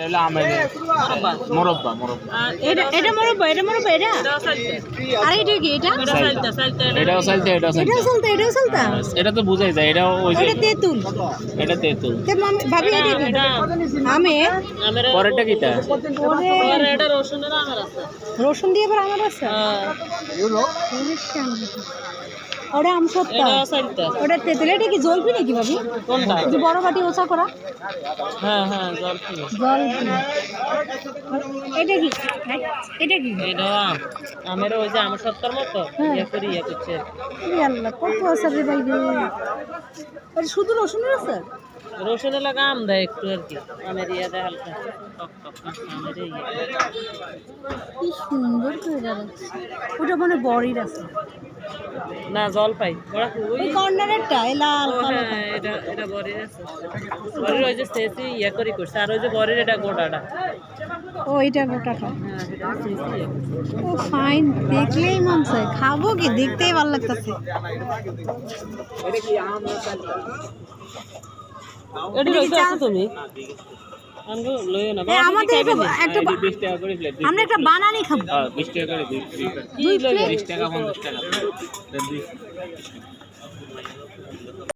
এটা হলো আমের মোরব্বা। মোরব্বা আর এটা এটা মরব্বা এটা মরব্বা এটা? আর এটা কি এটা? এটাও চালতে এটাও চালতে এটাও এটাও চলতা এটা তো বুঝাই যায় এটাও ওই যে এটা তেঁতুল। এটা তেঁতুল। তে ভাবি এটা কি? আমের। পরেরটা কিটা? ওরে রসুন দিয়ে আবার আমার আছে? ওটা আম সত্তা ওটা তেঁতুল। এটা কি জলপি নাকি ভাবি? যে বড় বাটি ওচা করা? হ্যাঁ হ্যাঁ জলপি। এটা কি? এটা কি? এটা আম। আমের ওই যে আমার সত্তর মতো? হ্যাঁ। ইয়ে করি ইয়ে করছে। আল্লাহ কত আছে রে ভাই শুধু রসুনের আছে? রসুন এলাকা আম দেয় একটু আর কি। আমের ইয়ে দেয় হালকা। ইয়ে। কি সুন্দর করে ওটা মানে বড়ির আছে। না জল পাই। ওরা ওই ওই কর্নারেরটা এই লাল হ্যাঁ এটা এটা বরের আছে। বরের ওই যে সেসি ইয়ে করি করছে আর ওই যে বরের এটা গোটাটা। ও এটা গোটাটা। হ্যাঁ ইয়ে। ও ফাইন দেখলেই মন চায়। খাব কি? দেখতেই ভালো লাগতেছে। এটা কি? তুমি? আমাদের একটা আমরা একটা বানানি খাব। বিশ টাকা করে বিশ টাকা। পঞ্চাশ টাকা।